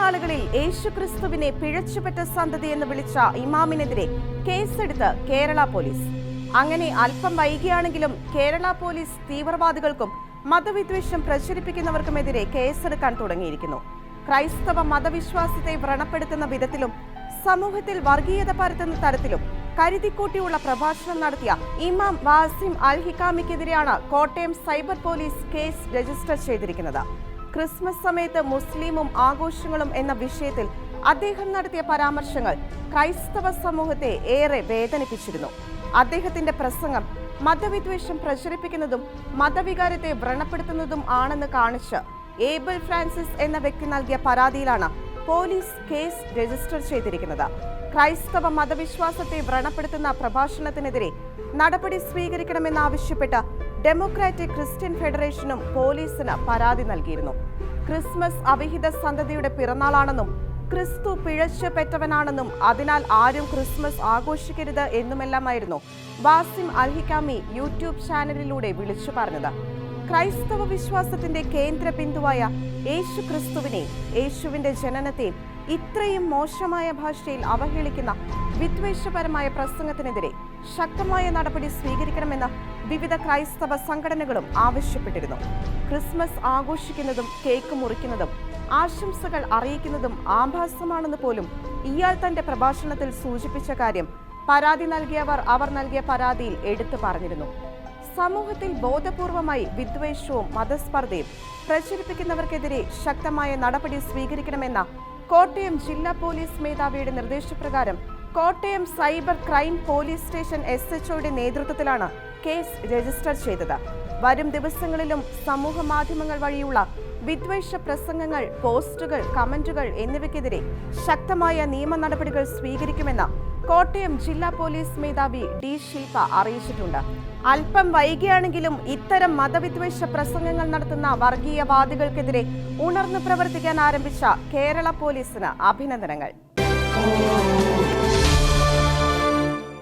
നാളുകളിൽ യേശുക്രിസ്തുവിനെ പിഴച്ചുപറ്റ സന്തതി എന്ന് വിളിച്ച ഇമാമിനെതിരെ കേസെടുത്ത് കേരള പോലീസ്. അങ്ങനെ അല്പം വൈകിയാണെങ്കിലും കേരള പോലീസ് തീവ്രവാദികൾക്കും മതവിദ്വേഷം പ്രചരിപ്പിക്കുന്നവർക്കുമെതിരെ കേസെടുക്കാൻ തുടങ്ങിയിരിക്കുന്നു. ക്രൈസ്തവ മതവിശ്വാസത്തെ വ്രണപ്പെടുത്തുന്ന വിധത്തിലും സമൂഹത്തിൽ വർഗീയത പരത്തുന്ന തരത്തിലും കരുതിക്കൂട്ടിയുള്ള പ്രഭാഷണം നടത്തിയ ഇമാം Wasim Al ഹിക്കാമിക്കെതിരെയാണ് Kottayam cyber police case register ചെയ്തിരിക്കുന്നത്. ക്രിസ്മസ് സമയത്ത് മുസ്ലിമും ആഘോഷങ്ങളും എന്ന വിഷയത്തിൽ അദ്ദേഹം നടത്തിയ പരാമർശങ്ങൾ ക്രൈസ്തവ സമൂഹത്തെ ഏറെ വേദനിപ്പിച്ചിരുന്നു. അദ്ദേഹത്തിന്റെ പ്രസംഗം മതവിദ്വേഷം പ്രചരിപ്പിക്കുന്നതും മതവികാരത്തെ വ്രണപ്പെടുത്തുന്നതും ആണെന്ന് കാണിച്ച് ഏബിൾ ഫ്രാൻസിസ് എന്ന വ്യക്തി നൽകിയ പരാതിയിലാണ് പോലീസ് കേസ് രജിസ്റ്റർ ചെയ്തിരിക്കുന്നത്. ക്രൈസ്തവ മതവിശ്വാസത്തെ വ്രണപ്പെടുത്തുന്ന പ്രഭാഷണത്തിനെതിരെ നടപടി സ്വീകരിക്കണമെന്നാവശ്യപ്പെട്ട് ഡെമോക്രാറ്റിക് ക്രിസ്ത്യൻ ഫെഡറേഷനും പോലീസിന് പരാതി നൽകിയിരുന്നു. ക്രിസ്മസ് അവിഹിത സന്തതിയുടെ പിറന്നാളാണെന്നും ക്രിസ്തു പിഴച്ചു പെറ്റവനാണെന്നും അതിനാൽ ആരും ക്രിസ്മസ് ആഘോഷിക്കരുത് എന്നുമെല്ലാമായിരുന്നു വാസിം അൽഹിക്കാമി യൂട്യൂബ് ചാനലിലൂടെ വിളിച്ചു പറഞ്ഞത്. ക്രൈസ്തവ വിശ്വാസത്തിന്റെ കേന്ദ്ര ബിന്ദുവായ യേശു ക്രിസ്തുവിനെ യേശുവിന്റെ ജനനത്തെ ഇത്രയും മോശമായ ഭാഷയിൽ അവഹേളിക്കുന്ന വിദ്വേഷപരമായ പ്രസംഗത്തിനെതിരെ ശക്തമായ നടപടി സ്വീകരിക്കണമെന്ന് വിവിധ ക്രൈസ്തവ സംഘടനകളും ആവശ്യപ്പെട്ടിരുന്നു. ക്രിസ്മസ് ആഘോഷിക്കുന്നതും കേക്ക് മുറിക്കുന്നതും ആശംസകൾ അറിയിക്കുന്നതും ആഭാസമാണെന്ന് പോലും ഇയാൾ തന്റെ പ്രഭാഷണത്തിൽ സൂചിപ്പിച്ച കാര്യം പരാതി നൽകിയവർ അവർ നൽകിയ പരാതിയിൽ എടുത്തു പറഞ്ഞിരുന്നു. സമൂഹത്തിൽ ബോധപൂർവമായി വിദ്വേഷവും മതസ്പർദ്ധയും പ്രചരിപ്പിക്കുന്നവർക്കെതിരെ ശക്തമായ നടപടി സ്വീകരിക്കണമെന്ന കോട്ടയം ജില്ലാ പോലീസ് മേധാവിയുടെ നിർദ്ദേശപ്രകാരം Kottayam cyber crime police station S എച്ച്ഒയുടെ നേതൃത്വത്തിലാണ് കേസ് രജിസ്റ്റർ ചെയ്തത്. വരും ദിവസങ്ങളിലും സമൂഹ മാധ്യമങ്ങൾ വഴിയുള്ള വിദ്വേഷ പ്രസംഗങ്ങൾ പോസ്റ്റുകൾ കമന്റുകൾ എന്നിവയ്ക്കെതിരെ ശക്തമായ നിയമ നടപടികൾ സ്വീകരിക്കുമെന്ന് കോട്ടയം ജില്ലാ പോലീസ് മേധാവി ഡി ശിൽപ അറിയിച്ചിട്ടുണ്ട്. അല്പം വൈകിയാണെങ്കിലും ഇത്തരം മതവിദ്വേഷ പ്രസംഗങ്ങൾ നടത്തുന്ന വർഗീയവാദികൾക്കെതിരെ ഉണർന്നു പ്രവർത്തിക്കാൻ ആരംഭിച്ച കേരള പോലീസിന് അഭിനന്ദനങ്ങൾ.